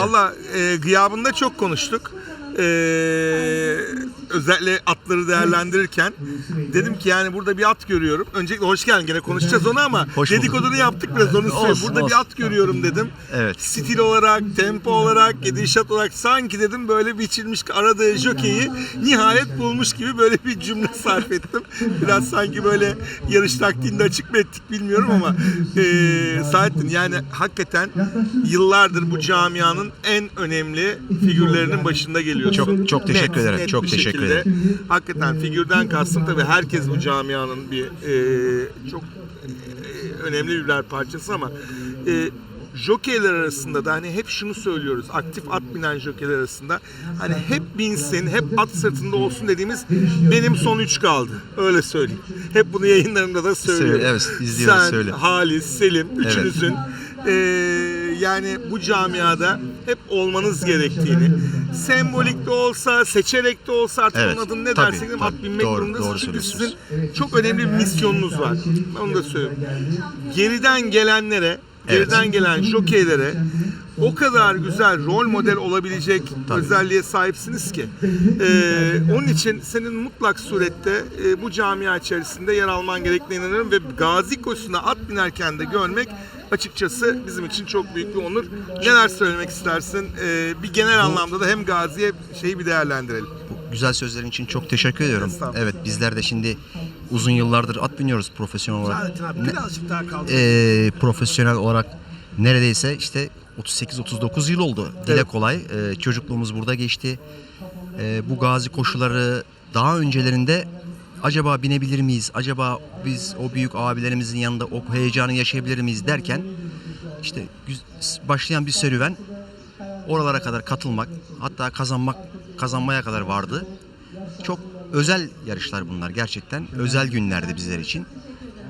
Valla e, gıyabında çok konuştuk. E, özellikle atları değerlendirirken dedim ki yani burada bir at görüyorum. Öncelikle hoş geldin gene konuşacağız onu ama Hoş bulduk. dedikodunu yaptık biraz onu söyleyeyim. Olsun, Burada bir olsun. at görüyorum dedim. Evet. Stil olarak, tempo olarak, gidişat olarak sanki dedim böyle biçilmiş aradığı jokeyi nihayet bulmuş gibi böyle bir cümle sarf ettim. Biraz sanki böyle yarış taktiğinde açık mı ettik bilmiyorum ama e, Saadettin yani hakikaten yıllardır bu camianın en önemli figürlerinin başında geliyorsun. Çok- çok teşekkür Net, ederim. net Çok bir teşekkür ederim. Hakikaten figürden kastım tabii herkes bu camianın bir e, çok e, önemli bir birer parçası ama e, jokeyler arasında da hani hep şunu söylüyoruz. Aktif at binen jokeyler arasında hani hep binsin, hep at sırtında olsun dediğimiz benim son üç kaldı. Öyle söyleyeyim. Hep bunu yayınlarımda da söylüyorum. Söyle, evet, izliyoruz, Sen, söyle. Halis, Selim üçünüzün e, yani bu camiada hep olmanız gerektiğini sembolik de olsa, seçerek de olsa artık Evet, onun adını ne tabii, dersek dedim, tabii. at binmek Doğru, durumundasınız. doğru Çünkü söylüyorsunuz. sizin çok önemli bir misyonunuz var. Ben onu da söyleyeyim. Geriden gelenlere, geriden gelen jokeylere o kadar güzel rol model olabilecek özelliğe sahipsiniz ki. Ee, onun için senin mutlak surette e, bu camia içerisinde yer alman gerektiğine inanıyorum ve gazi koşusuna at binerken de görmek açıkçası bizim için çok büyük bir onur. Neler söylemek istersin? Ee, bir genel anlamda da hem gaziye şeyi bir değerlendirelim. Bu güzel sözlerin için çok teşekkür ediyorum. Estağfurullah. Evet bizler de şimdi uzun yıllardır at biniyoruz profesyonel olarak. Saadettin abi birazcık daha kaldı. Ee, profesyonel olarak neredeyse işte 38-39 yıl oldu. Dile Evet. kolay. Ee, çocukluğumuz burada geçti. Ee, bu gazi koşuları daha öncelerinde acaba binebilir miyiz? Acaba biz o büyük abilerimizin yanında o heyecanı yaşayabilir miyiz derken işte başlayan bir serüven oralara kadar katılmak hatta kazanmak kazanmaya kadar vardı. Çok özel yarışlar bunlar gerçekten. Özel günlerdi bizler için.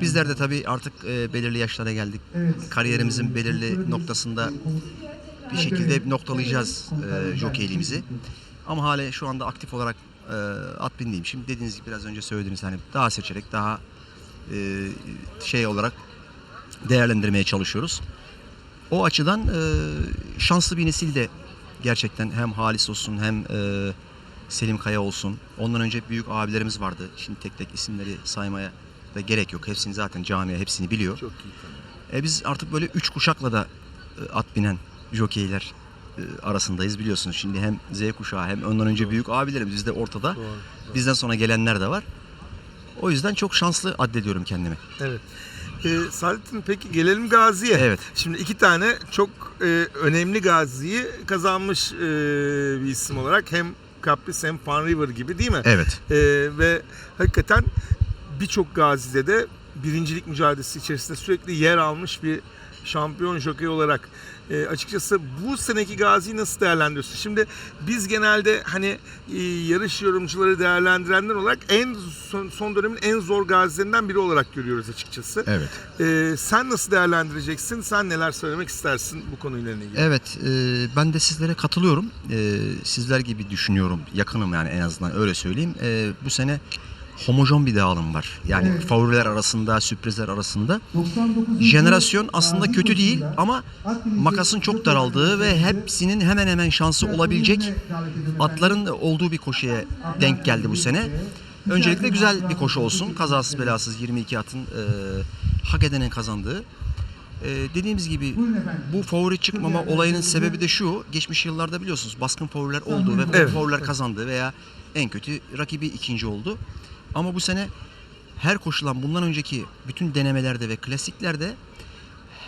Bizler de tabii artık e, belirli yaşlara geldik. Kariyerimizin belirli noktasında bir şekilde noktalayacağız e, jokeyliğimizi. Ama hala şu anda aktif olarak e, at bindiğim. Şimdi dediğiniz gibi biraz önce söylediğiniz hani daha seçerek daha e, şey olarak değerlendirmeye çalışıyoruz. O açıdan e, şanslı bir nesil de gerçekten hem Halis olsun hem e, Selim Kaya olsun. Ondan önce büyük abilerimiz vardı. Şimdi tek tek isimleri saymaya da gerek yok. Hepsini zaten camia hepsini biliyor. Çok iyi. E, biz artık böyle üç kuşakla da e, at binen jokeyler arasındayız biliyorsunuz. Şimdi hem Z kuşağı hem ondan önce büyük abilerimiz biz de ortada. Bizden sonra gelenler de var. O yüzden çok şanslı addediyorum kendimi. Evet. Ee, Saadettin peki gelelim Gazi'ye. Evet. Şimdi iki tane çok e, önemli Gazi'yi kazanmış e, bir isim olarak hem Caprice hem Fan River gibi değil mi? Evet. Ee, ve hakikaten birçok Gazi'de de birincilik mücadelesi içerisinde sürekli yer almış bir şampiyon jokey olarak e, açıkçası bu seneki Gazi'yi nasıl değerlendiriyorsun? Şimdi biz genelde hani e, yarış yorumcuları değerlendirenler olarak en son, son dönemin en zor gazilerinden biri olarak görüyoruz açıkçası. Evet. E, sen nasıl değerlendireceksin? Sen neler söylemek istersin bu konuyla ilgili? Evet, e, ben de sizlere katılıyorum. E, sizler gibi düşünüyorum, yakınım yani en azından öyle söyleyeyim. E, bu sene homojen bir dağılım var. Yani favoriler arasında, sürprizler arasında. Jenerasyon aslında kötü değil ama makasın çok daraldığı ve hepsinin hemen hemen şansı olabilecek atların olduğu bir koşuya denk geldi bu sene. Öncelikle güzel bir koşu olsun. Kazasız belasız 22 atın e, hak edenin kazandığı. Ee, dediğimiz gibi bu favori çıkmama olayının sebebi de şu. Geçmiş yıllarda biliyorsunuz baskın favoriler oldu ve Evet. favoriler kazandı veya en kötü rakibi ikinci oldu. Ama bu sene her koşulan bundan önceki bütün denemelerde ve klasiklerde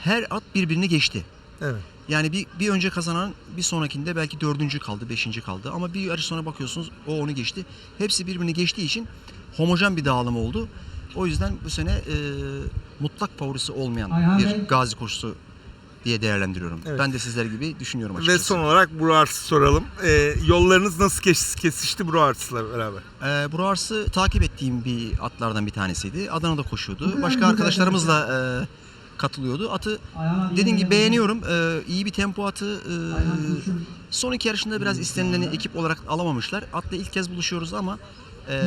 her at birbirini geçti. Evet. Yani bir, bir önce kazanan bir sonrakinde belki dördüncü kaldı, beşinci kaldı. Ama bir yarış sonra bakıyorsunuz o onu geçti. Hepsi birbirini geçtiği için homojen bir dağılım oldu. O yüzden bu sene e, mutlak favorisi olmayan bir gazi koşusu diye değerlendiriyorum. Evet. Ben de sizler gibi düşünüyorum açıkçası. Ve son olarak Bruars'ı soralım. E, yollarınız nasıl kes- kesişti Bruars'la beraber? Ee, Bruars'ı takip ettiğim bir atlardan bir tanesiydi. Adana'da koşuyordu. Başka arkadaşlarımızla e, katılıyordu. Atı dediğim gibi beğeniyorum. Ee, iyi bir tempo atı. Ee, son iki yarışında biraz istenileni ekip olarak alamamışlar. Atla ilk kez buluşuyoruz ama e,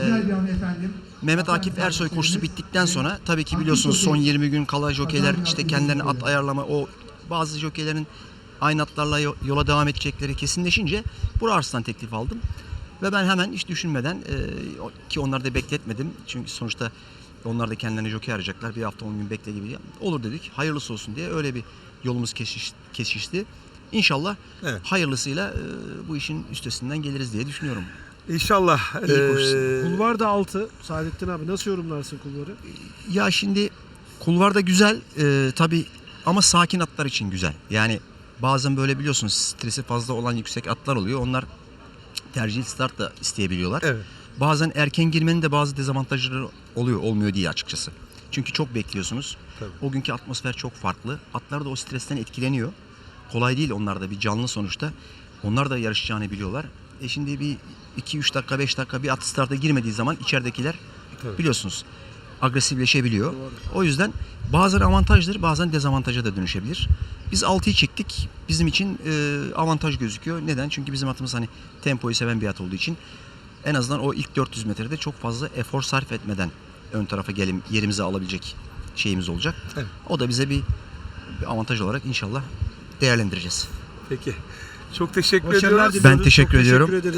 Mehmet Akif Ersoy koşusu bittikten sonra tabii ki biliyorsunuz son 20 gün kala jokeyler işte kendilerine at ayarlama o bazı jokeylerin aynı atlarla yo- yola devam edecekleri kesinleşince Bura Arslan teklif aldım. Ve ben hemen hiç düşünmeden e, ki onları da bekletmedim. Çünkü sonuçta onlar da kendilerine jockey arayacaklar. Bir hafta 10 gün bekle gibi. Olur dedik. Hayırlısı olsun diye öyle bir yolumuz kesiş, kesişti. İnşallah Evet. hayırlısıyla e, bu işin üstesinden geliriz diye düşünüyorum. İnşallah. Eee, Kulvar da 6. Saadettin abi nasıl yorumlarsın kulvarı? Ya şimdi kulvarda güzel e, tabi ama sakin atlar için güzel. Yani bazen böyle biliyorsunuz stresi fazla olan yüksek atlar oluyor. Onlar tercih start da isteyebiliyorlar. Evet. Bazen erken girmenin de bazı dezavantajları oluyor olmuyor diye açıkçası. Çünkü çok bekliyorsunuz. Tabii. O günkü atmosfer çok farklı. Atlar da o stresten etkileniyor. Kolay değil onlar da bir canlı sonuçta. Onlar da yarışacağını biliyorlar. E şimdi bir 2-3 dakika 5 dakika bir at starta girmediği zaman içeridekiler Tabii. biliyorsunuz agresifleşebiliyor. O yüzden bazen avantajdır bazen dezavantaja da dönüşebilir. Biz 6'yı çektik. Bizim için e, avantaj gözüküyor. Neden? Çünkü bizim atımız hani tempoyu seven bir at olduğu için en azından o ilk 400 metrede çok fazla efor sarf etmeden ön tarafa gelim yerimizi alabilecek şeyimiz olacak. Evet. O da bize bir, bir avantaj olarak inşallah değerlendireceğiz. Peki. Çok teşekkür Başarılar ediyoruz. Ben teşekkür Çok ediyorum. Teşekkür.